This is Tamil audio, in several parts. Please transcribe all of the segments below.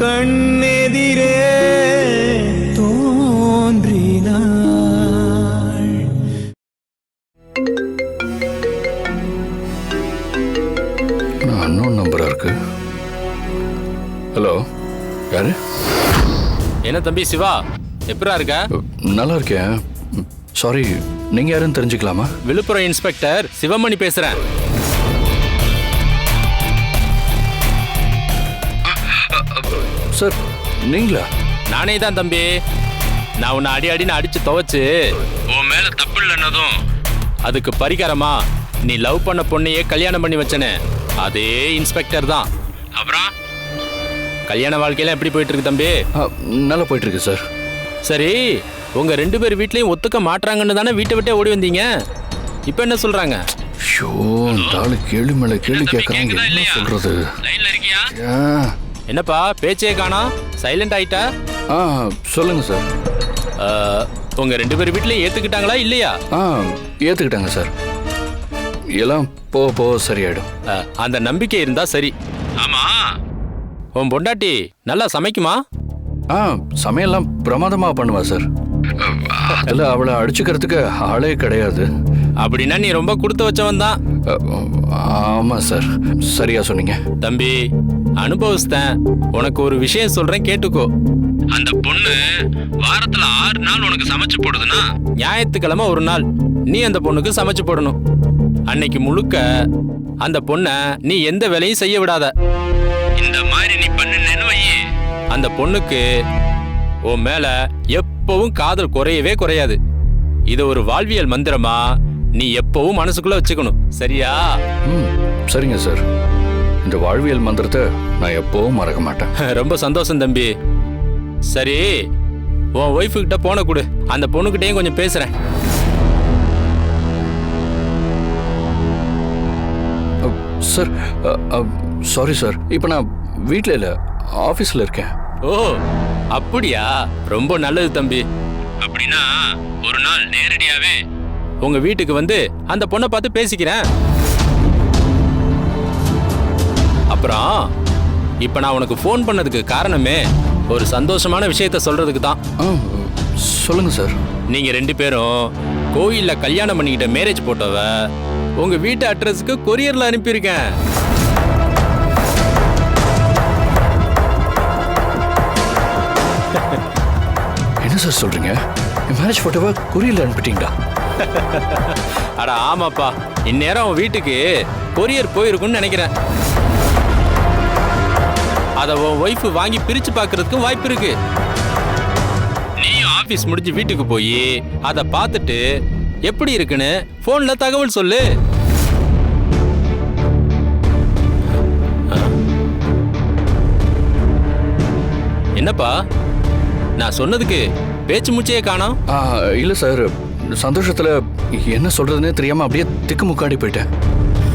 கண்ணெதிரே தோன்றினாள். அன்னோன் நம்பரா இருக்கு. ஹலோ யாரு? என்ன தம்பி சிவா? எப்பரா இருக்க? நல்லா இருக்கேன். சாரி நீங்க யாருன்னு தெரிஞ்சுக்கலாமா? விழுப்புரம் இன்ஸ்பெக்டர் சிவமணி பேசுறேன். சார். நீங்களா? நானே தான் தம்பி. நான் உன்னை அடி அடின்னு அடிச்சு துவைச்சு உன் மேல தப்பு இல்லைன்னதும் அதுக்கு பரிகாரமா நீ லவ் பண்ண பொண்ணையே கல்யாணம் பண்ணி வச்சனே அதே இன்ஸ்பெக்டர் தான். அப்புறம்? கல்யாண வாழ்க்கையெல்லாம் எப்படி போயிட்டு இருக்கு தம்பி நல்லா போயிட்டு இருக்கு சார். சரி உங்க ரெண்டு பேர் வீட்லயும் ஒத்துக்க மாட்றாங்கன்னு தானே வீட்டை விட்டே ஓடி வந்தீங்க? இப்போ என்ன சொல்றாங்க? ஷோ இந்த ஆளு கேள்வி மேல கேள்வி கேட்கறாங்க என்ன சொல்றது? என்னப்பா பேச்சே காணோம் சைலண்ட் ஆயிட்டா? ஆ சொல்லுங்க சார். உங்க ரெண்டு பேர் வீட்லயும் ஏத்துக்கிட்டாங்களா இல்லையா? ஆ ஏத்துக்கிட்டாங்க சார். எல்லாம் போக போக சரியாயிடும். அஹ், அந்த நம்பிக்கை இருந்தா சரி. ஆமா. உன் பொண்டாட்டி நல்லா சமைக்குமா? ஆ சமையல்லாம் பிரமாதமா பண்ணுவா சார். அதில் அவளை அடிச்சுக்கிறதுக்கு ஆளே கிடையாது. அப்படின்னா நீ ரொம்ப கொடுத்து வச்சவன் தான் அ, ஆமா சார். சரியா சொன்னீங்க. தம்பி அனுபவிச்சிட்டேன். உனக்கு ஒரு விஷயம் சொல்றேன் கேட்டுக்கோ. அந்த பொண்ணு வாரத்துல ஆறு நாள் உனக்கு சமைச்சு போடுதுன்னா? ஞாயிற்றுக்கிழமை ஒரு நாள் நீ அந்த பொண்ணுக்கு சமைச்சு போடணும். அன்னைக்கு முழுக்க அந்த பொண்ண நீ எந்த வேலையும் செய்ய விடாத. இந்த மாதிரி நீ பண்ணுனேன்னு வையே. அந்த பொண்ணுக்கு உன் மேல எப்பவும் காதல் குறையவே குறையாது. இது ஒரு வாழ்வியல் மந்திரமா? நீ எப்பவும் மனசுக்குள்ள வச்சுக்கணும். சரியா? ம் சரிங்க சார். இந்த வாழ்வியல் மந்திரத்தை நான் எப்பவும் மறக்க மாட்டேன். ரொம்ப சந்தோஷம் தம்பி. சரி உன் ஒய்ஃபு கிட்ட போன கொடு. அந்த பொண்ணுகிட்டயும் கொஞ்சம் பேசுறேன். Sir sorry sir. இப்போ நான் வீட்டில் இல்லை ஆஃபீஸில் இருக்கேன். ஓ அப்படியா? ரொம்ப நல்லது தம்பி. அப்படின்னா ஒரு நாள் நேரடியாவே உங்க வீட்டுக்கு வந்து அந்த பொண்ணை பார்த்து பேசிக்கிறேன். அப்புறம் இப்ப நான் உனக்கு ஃபோன் பண்ணதுக்கு காரணமே ஒரு சந்தோஷமான விஷயத்த சொல்றதுக்கு தான். சொல்லுங்க சார். நீங்க ரெண்டு பேரும் கோயில்ல கல்யாணம் பண்ணிக்கிட்ட மேரேஜ் போட்டோவ உங்க வீட்டு அட்ரஸ்க்கு கொரியர்ல அனுப்பியிருக்கேன். என்ன சார் சொல்றீங்க? மேரேஜ் ஃபோட்டோவை குறியில் அனுப்பிட்டீங்களா? அட ஆமாப்பா. இந்நேரம் உன் வீட்டுக்கு கொரியர் போயிருக்கும்னு நினைக்கிறேன். அத உன் ஒய்ஃப் வாங்கி பிரிச்சு பார்க்கறதுக்கும் வாய்ப்பு இருக்கு. நீயும் ஆபீஸ் முடிஞ்சு வீட்டுக்கு போய் அதை பார்த்துட்டு எப்படி இருக்குன்னு ஃபோனில் தகவல் சொல்லு. என்னப்பா? நான் சொன்னதுக்கு பேச்சு மூச்சையே காணோம். இல்லை சார். சந்தோஷத்தில் என்ன சொல்றதுன்னே தெரியாமல் அப்படியே திக்குமுக்காடி போயிட்டேன்.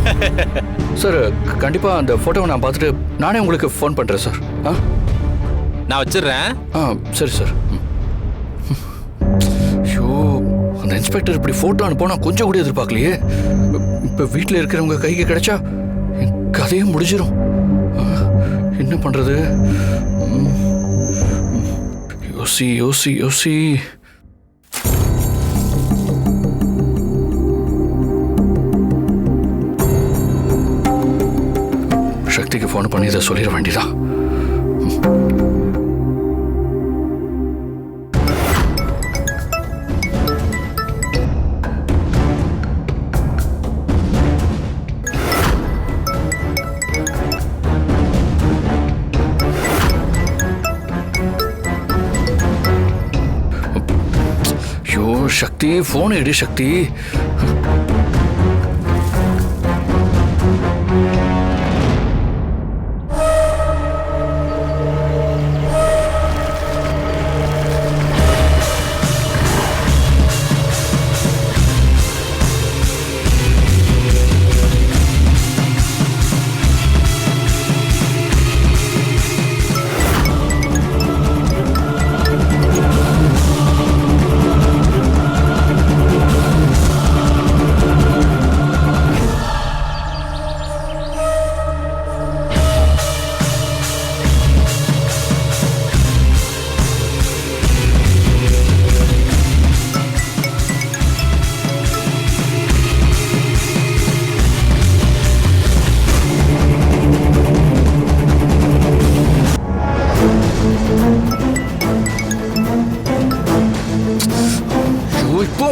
சார் கண்டிப்பாக அந்த ஃபோட்டோவை நான் பார்த்துட்டு நானே உங்களுக்கு ஃபோன் பண்ணுறேன் சார். ஆ? நான் வச்சிடுறேன். ஆ சரி சார். ஐயோ அந்த இன்ஸ்பெக்டர் இப்படி ஃபோட்டோ அனுப்பினா கொஞ்சம் கூட எதிர்பார்க்கலையே. இப்போ வீட்டில் இருக்கிறவங்க கைக்கு கிடைச்சா என் கதையே முடிஞ்சிடும் என்ன பண்ணுறது யோசி யோசி யோசி. சக்திக்கு ஃபோன் பண்ணி இதை சொல்லிட வேண்டியதா? ஐயோ சக்தி ஃபோன் எடு சக்தி.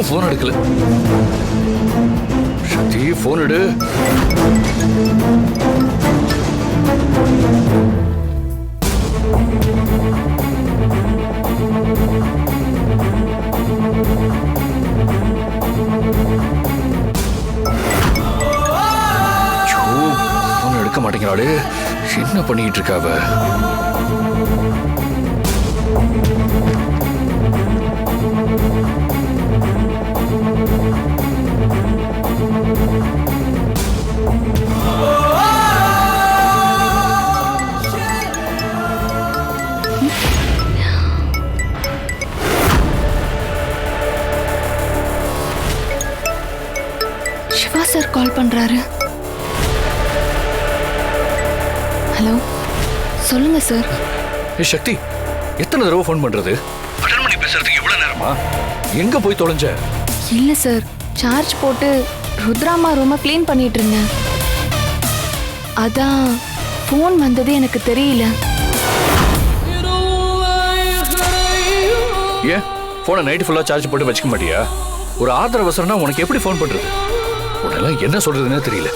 இன்னும் ஃபோன் எடுக்கல. சக்தி ஃபோன் எடு. எடுக்க மாட்டேங்கிறாளே. என்ன பண்ணிட்டு இருக்காவ அவ? சிவா சார் கால் பண்றாரு. ஹலோ சொல்லுங்க சார். ஏ சக்தி எத்தனை தடவை ஃபோன் பண்றது? அட்டன் பண்ணி பேசுறதுக்கு எவ்வளவு நேரமா? எங்க போய் தொலைஞ்ச? இல்ல சார் சார்ஜ் போட்டு ருத்ராமா ரூமை க்ளீன் பண்ணிட்டு இருந்தேன். அதான் ஃபோன் வந்தது எனக்கு தெரியல. ஏன்? போனை நைட்டு ஃபுல்லா சார்ஜ் போட்டு வச்சுக்க மாட்டியா? ஒரு ஆத்திர அவசரம்னா உனக்கு எப்படி ஃபோன் பண்றது? உன்னெல்லாம் என்ன சொல்றதுன்னே தெரியல.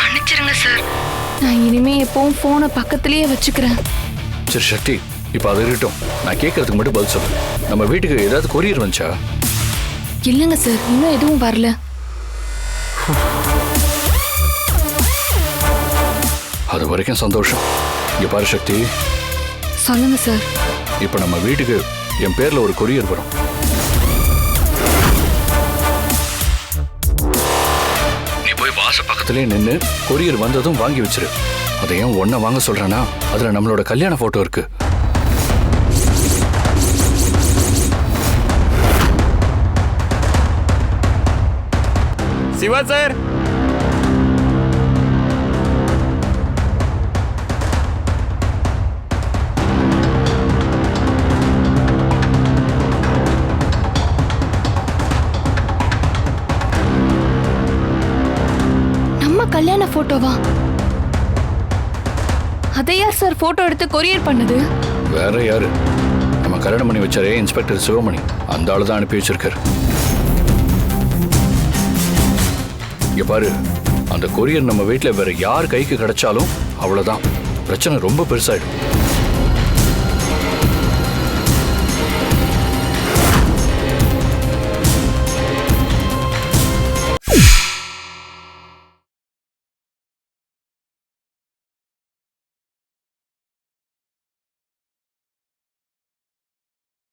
மன்னிச்சிருங்க சார் நான் இனிமே எப்பவும் ஃபோனை பக்கத்துலயே வச்சுக்கிறேன். சரி சக்தி இப்போ அது இருக்கட்டும். நான் கேட்கறதுக்கு மட்டும் பதில் சொல்லு. நம்ம வீட்டுக்கு ஏதாவது கொரியர் வந்துச்சா? இல்லைங்க சார். இன்னும் எதுவும் வரல. அது வரைக்கும் சந்தோஷம். இங்க பாரு சக்தி. சொல்லுங்க சார். இப்போ நம்ம வீட்டுக்கு என் பேர்ல ஒரு கொரியர் வரும். நீ போய் வாச பக்கத்துலயே நின்று கொரியர் வந்ததும் வாங்கி வச்சிரு. அதை ஏன் ஒன்ன வாங்க சொல்றேன்னா அதுல நம்மளோட கல்யாண போட்டோ இருக்கு. சிவா சார். நம்ம கல்யாண போட்டோவா அதை யார் சார் போட்டோ எடுத்து கொரியர் பண்ணது? வேற யாரு? நம்ம கல்யாணம் பண்ணி வச்சாரே இன்ஸ்பெக்டர் சிவமணி. அந்த ஆள் தான் அனுப்பி வச்சிருக்காரு. இங்க பாரு அந்த கொரியர் நம்ம வீட்டில் வேற யார் கைக்கு கிடைச்சாலும் அவ்வளவுதான். பிரச்சனை ரொம்ப பெருசாயிடும்.